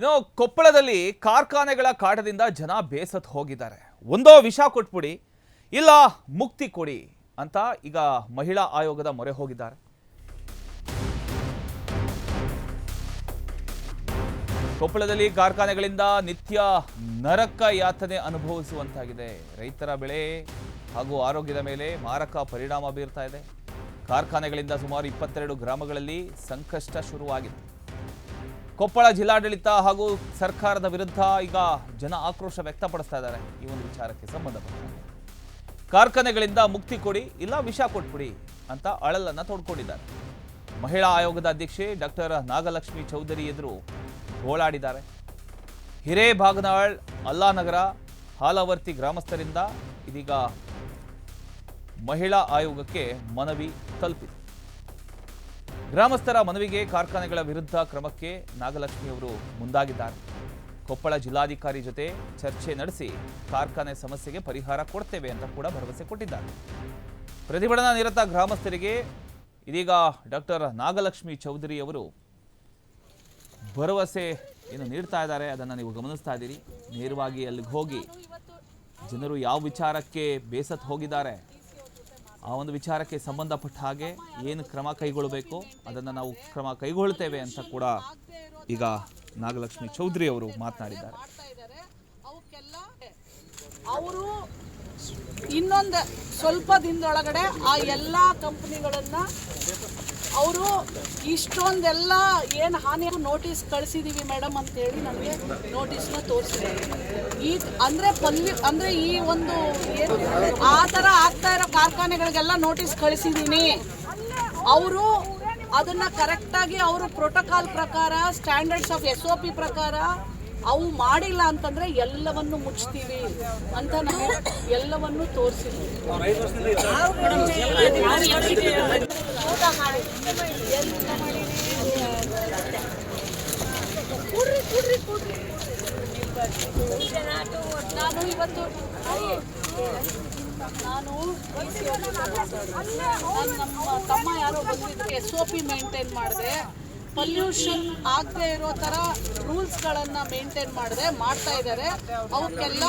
ಇನ್ನು ಕೊಪ್ಪಳದಲ್ಲಿ ಕಾರ್ಖಾನೆಗಳ ಕಾಟದಿಂದ ಜನ ಬೇಸತ್ ಹೋಗಿದ್ದಾರೆ. ಒಂದೋ ವಿಷ ಕೊಟ್ಬಿಡಿ, ಇಲ್ಲ ಮುಕ್ತಿ ಕೊಡಿ ಅಂತ ಈಗ ಮಹಿಳಾ ಆಯೋಗದ ಮೊರೆ ಹೋಗಿದ್ದಾರೆ. ಕೊಪ್ಪಳದಲ್ಲಿ ಕಾರ್ಖಾನೆಗಳಿಂದ ನಿತ್ಯ ನರಕ ಯಾತನೆ ಅನುಭವಿಸುವಂತಾಗಿದೆ. ರೈತರ ಬೆಳೆ ಹಾಗೂ ಆರೋಗ್ಯದ ಮೇಲೆ ಮಾರಕ ಪರಿಣಾಮ ಬೀರ್ತಾ ಇದೆ. ಕಾರ್ಖಾನೆಗಳಿಂದ ಸುಮಾರು ಇಪ್ಪತ್ತೆರಡು ಗ್ರಾಮಗಳಲ್ಲಿ ಸಂಕಷ್ಟ ಶುರುವಾಗಿದೆ. ಕೊಪ್ಪಳ ಜಿಲ್ಲಾಡಳಿತ ಹಾಗೂ ಸರ್ಕಾರದ ವಿರುದ್ಧ ಈಗ ಜನ ಆಕ್ರೋಶ ವ್ಯಕ್ತಪಡಿಸ್ತಾ ಇದ್ದಾರೆ. ಈ ಒಂದು ವಿಚಾರಕ್ಕೆ ಸಂಬಂಧಪಟ್ಟಂತೆ. ಕಾರ್ಖಾನೆಗಳಿಂದ ಮುಕ್ತಿ ಕೊಡಿ, ಇಲ್ಲ ವಿಷ ಕೊಟ್ಬಿಡಿ ಅಂತ ಅಳಲನ್ನು ತೋಡ್ಕೊಂಡಿದ್ದಾರೆ. ಮಹಿಳಾ ಆಯೋಗದ ಅಧ್ಯಕ್ಷೆ ಡಾಕ್ಟರ್ ನಾಗಲಕ್ಷ್ಮಿ ಚೌಧರಿ ಎದುರು ಗೋಳಾಡಿದ್ದಾರೆ ಹಿರೇಬಾಗನಾಳ್ ಅಲ್ಲಾನಗರ, ಹಾಲವರ್ತಿ ಗ್ರಾಮಸ್ಥರಿಂದ ಇದೀಗ ಮಹಿಳಾ ಆಯೋಗಕ್ಕೆ ಮನವಿ ತಲುಪಿದೆ. ಗ್ರಾಮಸ್ಥರ ಮನವಿಗೆ ಕಾರ್ಖಾನೆಗಳ ವಿರುದ್ಧ ಕ್ರಮಕ್ಕೆ ನಾಗಲಕ್ಷ್ಮಿ ಅವರು ಮುಂದಾಗಿದ್ದಾರೆ. ಕೊಪ್ಪಳ ಜಿಲ್ಲಾಧಿಕಾರಿ ಜೊತೆ ಚರ್ಚೆ ನಡೆಸಿ ಕಾರ್ಖಾನೆ ಸಮಸ್ಯೆಗೆ ಪರಿಹಾರ ಕೊಡ್ತೇವೆ ಅಂತ ಕೂಡ ಭರವಸೆ ಕೊಟ್ಟಿದ್ದಾರೆ. ಪ್ರತಿಭಟನಾ ನಿರತ ಗ್ರಾಮಸ್ಥರಿಗೆ ಇದೀಗ ಡಾಕ್ಟರ್ ನಾಗಲಕ್ಷ್ಮಿ ಚೌಧರಿ ಅವರು ಭರವಸೆ ಏನು ನೀಡ್ತಾ ಇದ್ದಾರೆ, ಅದನ್ನು ನೀವು ಗಮನಿಸ್ತಾ ಇದ್ದೀರಿ. ನೇರವಾಗಿ ಅಲ್ಲಿಗೆ ಹೋಗಿ ಜನರು ಯಾವ ವಿಚಾರಕ್ಕೆ ಬೇಸತ್ತು ಹೋಗಿದ್ದಾರೆ ಆ ಒಂದು ವಿಚಾರಕ್ಕೆ ಸಂಬಂಧಪಟ್ಟ ಹಾಗೆ ಏನು ಕ್ರಮ ಕೈಗೊಳ್ಳಬೇಕು, ಅದನ್ನು ನಾವು ಕ್ರಮ ಕೈಗೊಳ್ತೇವೆ ಅಂತ ಕೂಡ ಈಗ ನಾಗಲಕ್ಷ್ಮಿ ಚೌಧರಿ ಅವರು ಮಾತನಾಡಿದ್ದಾರೆ. ಅವರು ಇನ್ನೊಂದು ಸ್ವಲ್ಪ ದಿನದೊಳಗಡೆ ಆ ಎಲ್ಲ ಕಂಪ್ನಿಗಳನ್ನ ಅವರು ಇಷ್ಟೊಂದೆಲ್ಲ ಏನು ಹಾನಿ ನೋಟಿಸ್ ಕಳಿಸಿದ್ದೀವಿ ಮೇಡಮ್ ಅಂತೇಳಿ ನನಗೆ ನೋಟಿಸ್ನ ತೋರಿಸಿದೆ ಈ ಅಂದರೆ ಪಲ್ಲಿ, ಅಂದರೆ ಈ ಒಂದು ಏನು, ಆ ಥರ ಆಗ್ತಾ ಇರೋ ಕಾರ್ಖಾನೆಗಳಿಗೆಲ್ಲ ನೋಟಿಸ್ ಕಳಿಸಿದ್ದೀನಿ ಅವರು ಅದನ್ನು ಕರೆಕ್ಟಾಗಿ ಅವರು ಪ್ರೋಟೋಕಾಲ್ ಪ್ರಕಾರ standards of S O P ಪ್ರಕಾರ ಅವು ಮಾಡಿಲ್ಲ ಅಂತಂದ್ರೆ ಎಲ್ಲವನ್ನು ಮುಚ್ತೀವಿ ಅಂತ ನಾವು ಎಲ್ಲವನ್ನು ತೋರಿಸಿದ್ವಿ. ನಾನು ಇವತ್ತು ನಾನು ನಮ್ಮ ತಮ್ಮ ಯಾರೋ ಬಂದಿದ್ದಕ್ಕೆ ಎಸ್ ಒ ಪಿ ಮೇಂಟೈನ್ ಮಾಡಿದೆ. ಪಲ್ಯೂಷನ್ ಆಗದೆ ಇರೋ ಥರ ರೂಲ್ಸ್ಗಳನ್ನು ಮೇಂಟೈನ್ ಮಾಡದೆ ಮಾಡ್ತಾ ಇದ್ದಾರೆ ಅವಕ್ಕೆಲ್ಲ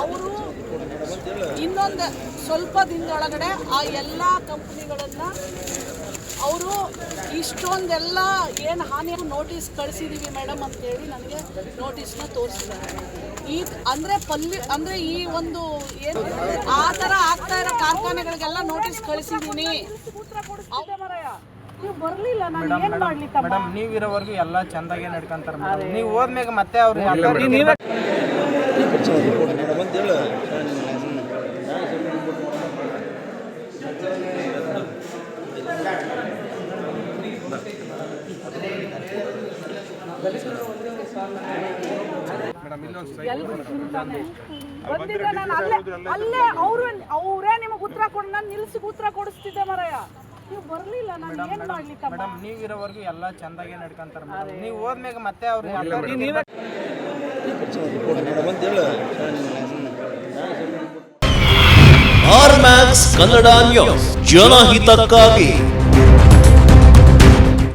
ಅವರು ಇನ್ನೊಂದು ಸ್ವಲ್ಪ ದಿನದೊಳಗಡೆ ಆ ಎಲ್ಲ ಕಂಪ್ನಿಗಳನ್ನು ಅವರು ಇಷ್ಟೊಂದೆಲ್ಲ ಏನು ಹಾನಿ ನೋಟಿಸ್ ಕಳಿಸಿದೀವಿ ಮೇಡಮ್ ಅಂತ ಹೇಳಿ ನನಗೆ ನೋಟಿಸ್ನ ತೋರಿಸಿದ್ದಾರೆ. ಈ ಅಂದರೆ ಪಲ್ಯ, ಅಂದರೆ ಈ ಒಂದು ಏನು ಆ ಥರ ಆಗ್ತಾ ಇರೋ ಕಾರ್ಖಾನೆಗಳಿಗೆಲ್ಲ ನೋಟಿಸ್ ಕಳಿಸಿದ್ದೀನಿ ನೀವು ಬರಲಿಲ್ಲ ನಾನು ಏನು ಮಾಡಲಿ ಮೇಡಮ್ ನೀವ್ ಇರೋವರೆಗೂ ಎಲ್ಲಾ ಚಂದಾಗೆ ನಡ್ಕೊಂತಾರ ಮೇಡಮ್. ನೀವ್ ಹೋದ್ಮ್ಯಾಗ ಮತ್ತೆ ಅವ್ರು ಬಂದಿದ್ರೆ ನಾನು ಅಲ್ಲೇ ಅಲ್ಲೇ ಅವರು ಅವರೇ ನಿಮಗೆ ಉತ್ತರ ಕೊಡ್ ನಾನು ನಿಲ್ಸಿ ಉತ್ತರ ಕೊಡಿಸ್ತಿದ್ದೆ ಮರಯ್ಯ ನೀವು ಬರಲಿಲ್ಲ ನಾನು ಏನು ಮಾಡಲಿ ಮೇಡಮ್ ನೀವ್ ಇರೋವರೆಗೂ ಎಲ್ಲಾ ಚಂದಾಗೆ ನಡ್ಕೊಂತಾರ ಮೇಡಮ್. ನೀವ್ ಹೋದ್ಮ್ಯಾಗ ಮತ್ತೆ ಅವ್ರು ಆರ್ ಮ್ಯಾಕ್ಸ್ ಕನ್ನಡ ನ್ಯೂಸ್ ಜನಹಿತಕ್ಕಾಗಿ.